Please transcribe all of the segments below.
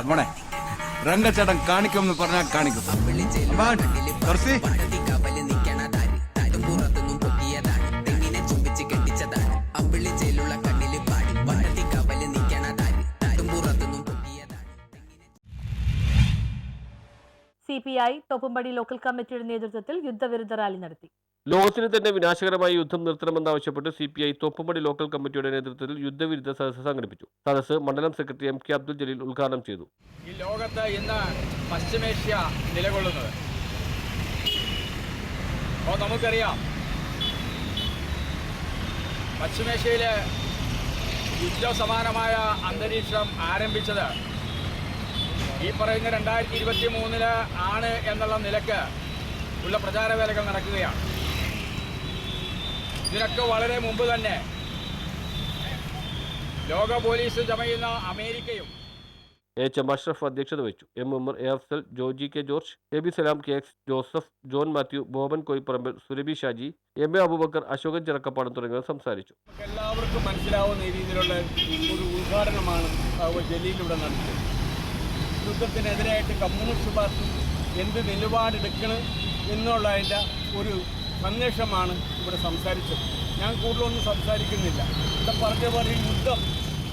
മോനെ. രംഗച്ചേട്ടൻ കാണിക്കുമെന്ന് പറഞ്ഞാൽ കാണിക്കും. C P I Thoppumpady local കമ്മിറ്റിയുടെ നേതൃത്വത്തിൽ യുദ്ധവിരുദ്ധ റാലി നടത്തി. ലോകത്തിന് തന്നെ വിനാശകരമായ യുദ്ധം നിർത്തണമെന്നാവശ്യപ്പെട്ട് C P I Thoppumpady local കമ്മിറ്റിയുടെ നേതൃത്വത്തിൽ യുദ്ധവിരുദ്ധ സദസ്സ് സംഘടിപ്പിച്ചു. സദസ്സ് മണ്ഡലം secretary M K Abdul Jaleel ഉദ്ഘാടനം ചെയ്തു. ഈ ലോകത്ത് ഇന്ന് പശ്ചിമേഷ്യ നിലകൊള്ളുന്നത്. അപ്പോൾ നമുക്കറിയാം പശ്ചിമേഷ്യയിലെ യുദ്ധസമാനമായ അന്തരീക്ഷം ആരംഭിച്ചത് ഈ പറയുന്ന രണ്ടായിരത്തി ഇരുപത്തി മൂന്നിൽ ആണ് എന്നുള്ള നിലയ്ക്ക് ഉള്ള പ്രചാരവേലകൾ നടക്കുകയാണ്. ഇതിനൊക്കെ വളരെ മുമ്പ് തന്നെ. ലോക പോലീസ് ചമയുന്ന അമേരിക്കയും. എച്ച് എം അഷ്റഫ് അധ്യക്ഷത വഹിച്ചു. M Ummer A Afsal Joji K George A B Salam K X Joseph John Mathew Boban Koipparambil Surabhi Shaji M A Aboobacker Ashokan Chirakkapadam തുടങ്ങിയവർ സംസാരിച്ചു. എല്ലാവർക്കും മനസ്സിലാവുന്ന രീതിയിലുള്ള ഒരു ഉദ്ഘാടനമാണ് ഇവിടെ നടത്തിയത്. യുദ്ധത്തിനെതിരായിട്ട് കമ്മ്യൂണിസ്റ്റ് പാർട്ടി എന്ത് നിലപാടെടുക്കണം എന്നുള്ളതിന്റെ ഒരു സന്ദേശമാണ് ഇവിടെ സംസാരിച്ചത്. ഞാൻ കൂടുതലൊന്നും സംസാരിക്കുന്നില്ല. ഇവിടെ പറഞ്ഞ പോലെ യുദ്ധം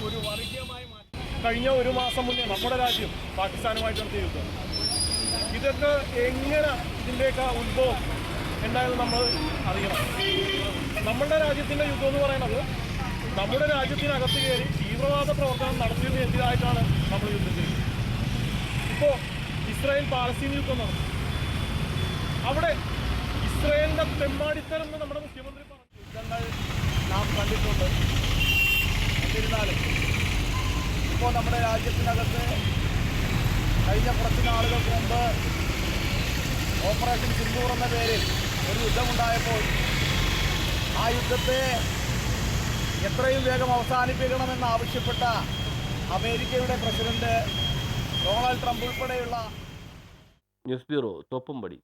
ഒരു വർഗീയമായി മാറ്റി കഴിഞ്ഞ ഒരു മാസം മുന്നേ നമ്മുടെ രാജ്യം പാകിസ്ഥാനുമായിട്ട് നടത്തിയ യുദ്ധം ഇതൊക്കെ എങ്ങനെ ഇതിന്റെയൊക്കെ ഉത്ഭവം ഉണ്ടായത് നമ്മൾ അറിയണം. നമ്മുടെ രാജ്യത്തിന്റെ യുദ്ധം എന്ന് പറയുന്നത് നമ്മുടെ രാജ്യത്തിനകത്ത് കയറി തീവ്രവാദ പ്രവർത്തനം നടത്തിയതിന് എതിരായിട്ടാണ് നമ്മൾ യുദ്ധം ചെയ്യുന്നത്? ഇപ്പോൾ ഇസ്രായേൽ പാലസ്തീൻ യുദ്ധം നടന്നു. അവിടെ ഇസ്രായേലിന്റെ തെമ്മാടിത്തരം എന്ന് നമ്മുടെ മുഖ്യമന്ത്രി പറഞ്ഞു. യുദ്ധങ്ങൾ നാം കണ്ടിട്ടുണ്ട്. എന്നിരുന്നാലും ഇപ്പോൾ നമ്മുടെ രാജ്യത്തിനകത്ത് കഴിഞ്ഞ കുറച്ച് നാളുകൾക്ക് മുമ്പ് ഓപ്പറേഷൻ സിന്ദൂർ എന്ന പേരിൽ ഒരു യുദ്ധമുണ്ടായപ്പോൾ ആ യുദ്ധത്തെ എത്രയും വേഗം അവസാനിപ്പിക്കണമെന്ന് ആവശ്യപ്പെട്ട അമേരിക്കയുടെ പ്രസിഡന്റ് ഡൊണാൾഡ് ട്രംപ് ഉൾപ്പെടെയുള്ള ന്യൂസ് ബ്യൂറോ തോപ്പുംപടി.